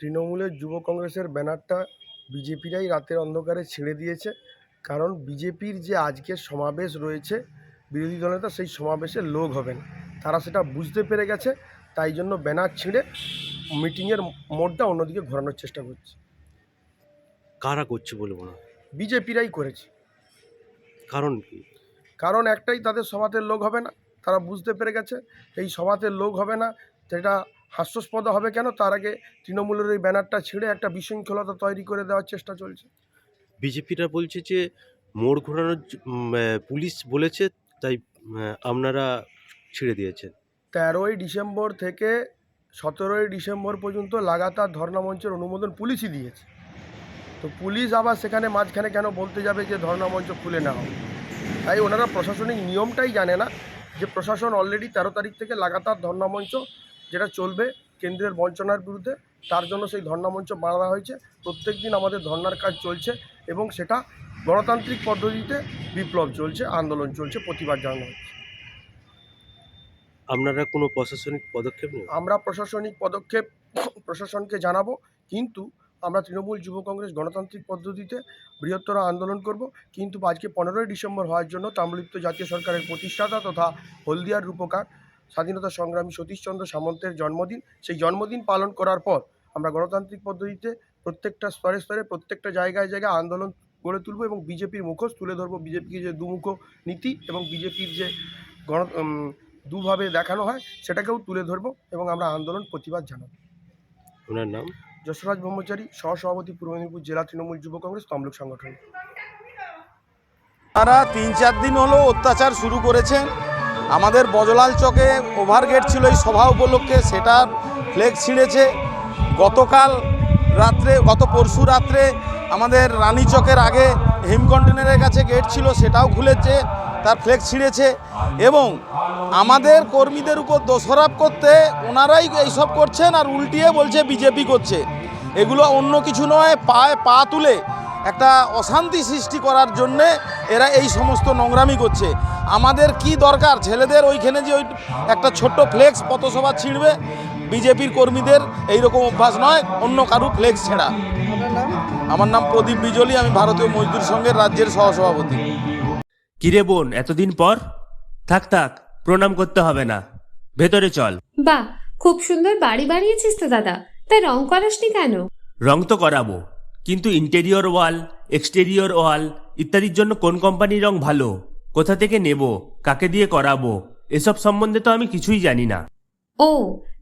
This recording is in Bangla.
তৃণমূলের যুব কংগ্রেসের ব্যানারটা বিজেপিরাই রাতের অন্ধকারে ছেড়ে দিয়েছে। কারণ বিজেপির যে আজকের সমাবেশ রয়েছে বিরোধী দলনেতা সেই সমাবেশে লোক হবে না তারা সেটা বুঝতে পেরে গেছে তাই জন্য ব্যানার ছিঁড়ে মিটিংয়ের মোডটা অন্যদিকে ঘোরানোর চেষ্টা করছে। কারা করছে বলব না বিজেপিরাই করেছে। কারণ কি? কারণ একটাই তাদের সভাতে লোক হবে না। তারা বুঝতে পেরে গেছে এই সভাতে লোক হবে না। যেটা হাস্যস্পদ হবে কেন? তার আগে তৃণমূলের ওই ব্যানারটা ছিঁড়ে একটা বিশৃঙ্খলতা তৈরি করে দেওয়ার চেষ্টা চলছে। বিজেপিরা বলছে যে মোড় ঘোরানোর পুলিশ বলেছে তাই আপনারা ছেড়ে দিয়েছেন। তেরোই ডিসেম্বর থেকে সতেরোই ডিসেম্বর পর্যন্ত লাগাতার ধর্ণা মঞ্চের অনুমোদন পুলিশই দিয়েছে। তো পুলিশ আবার সেখানে মাঝখানে কেন বলতে যাবে যে ধর্ণা মঞ্চ খুলে না হবে তাই ওনারা প্রশাসনিক নিয়মটাই জানে না। যে প্রশাসন অলরেডি তেরো তারিখ থেকে লাগাতার ধর্ণা মঞ্চ যেটা চলবে কেন্দ্রের বঞ্চনার বিরুদ্ধে তার জন্য সেই ধর্ণা মঞ্চ বাড়া হয়েছে। প্রত্যেক দিন আমাদের ধর্নার কাজ চলছে এবং সেটা গণতান্ত্রিক পদ্ধতিতে বিপ্লব চলছে আন্দোলন চলছে প্রতিবাদ জানানো হচ্ছে। আপনারা কোনো প্রশাসনিক পদক্ষেপ আমরা প্রশাসনিক পদক্ষেপ প্রশাসনকে জানাব কিন্তু আমরা তৃণমূল যুব কংগ্রেস গণতান্ত্রিক পদ্ধতিতে বৃহত্তর আন্দোলন করব। কিন্তু আজকে পনেরোই ডিসেম্বর হওয়ার জন্য তাম্রলিপ্ত জাতীয় সরকারের প্রতিষ্ঠাতা তথা হলদিয়ার রূপকার স্বাধীনতা সংগ্রামী সতীশচন্দ্র সামন্তের জন্মদিন। সেই জন্মদিন পালন করার পর আমরা গণতান্ত্রিক পদ্ধতিতে প্রত্যেকটা স্তরে স্তরে, প্রত্যেকটা জায়গায় জায়গায় আন্দোলন গড়ে তুলব এবং বিজেপির মুখোশ তুলে ধরবো। বিজেপির যে দুমুখ নীতি এবং বিজেপির যে গণ দুভাবে দেখানো হয়, সেটাকেও তুলে ধরবো এবং আমরা আন্দোলন প্রতিবাদ জানাব। ওনার নাম? যশোরাজ ব্রহ্মচারী সহ সভাপতি পূর্ব মেদিনীপুর জেলা তৃণমূল যুব কংগ্রেস, তমলুক সংগঠন। তারা তিন চার দিন হলো অত্যাচার শুরু করেছেন আমাদের বজলাল চকে ওভারগেট ছিল এই সভা উপলক্ষে, সেটার ফ্লেগ ছিঁড়েছে। গতকাল রাত্রে, গত পরশু রাত্রে আমাদের রানী চকের আগে হিম কন্টেনারের কাছে গেট ছিল, সেটাও খুলেছে, তার ফ্লেক্স ছিঁড়েছে এবং আমাদের কর্মীদের উপর দোষারোপ করতে ওনারাই এইসব করছেন আর উল্টিয়ে বলছে বিজেপি করছে। এগুলো অন্য কিছু নয়, পায়ে পা তুলে একটা অশান্তি সৃষ্টি করার জন্যে এরা এই সমস্ত নোংরামি করছে। আমাদের কি দরকার? ছেলেদের ওইখানে যে ওই একটা ছোট্ট ফ্লেক্স পথসভা ছিঁড়বে বিজেপির কর্মীদের এই রকম অভ্যাস নয় অন্য কারু ফ্লেক্স ছেঁড়া। আমার নাম প্রদীপ বিজলি আমি ভারতীয় মজদুর সংঘের রাজ্যের সহসভাপতি। কিরে বোন এতদিন পর? থাক থাক প্রণাম করতে হবে না। ভেতরে চল। বাহ খুব সুন্দর বাড়ি বানিয়েছিস তো দাদা। তাই রং করাসনি কেন? রং তো করাবো কিন্তু ইন্টেরিয়র ওয়াল এক্সটেরিয়র ওয়াল ইত্যাদির জন্য কোন কোম্পানির রং ভালো? কোথা থেকে নেব? কাকে দিয়ে করাবো? এসব সম্বন্ধে তো আমি কিছুই জানি না। ও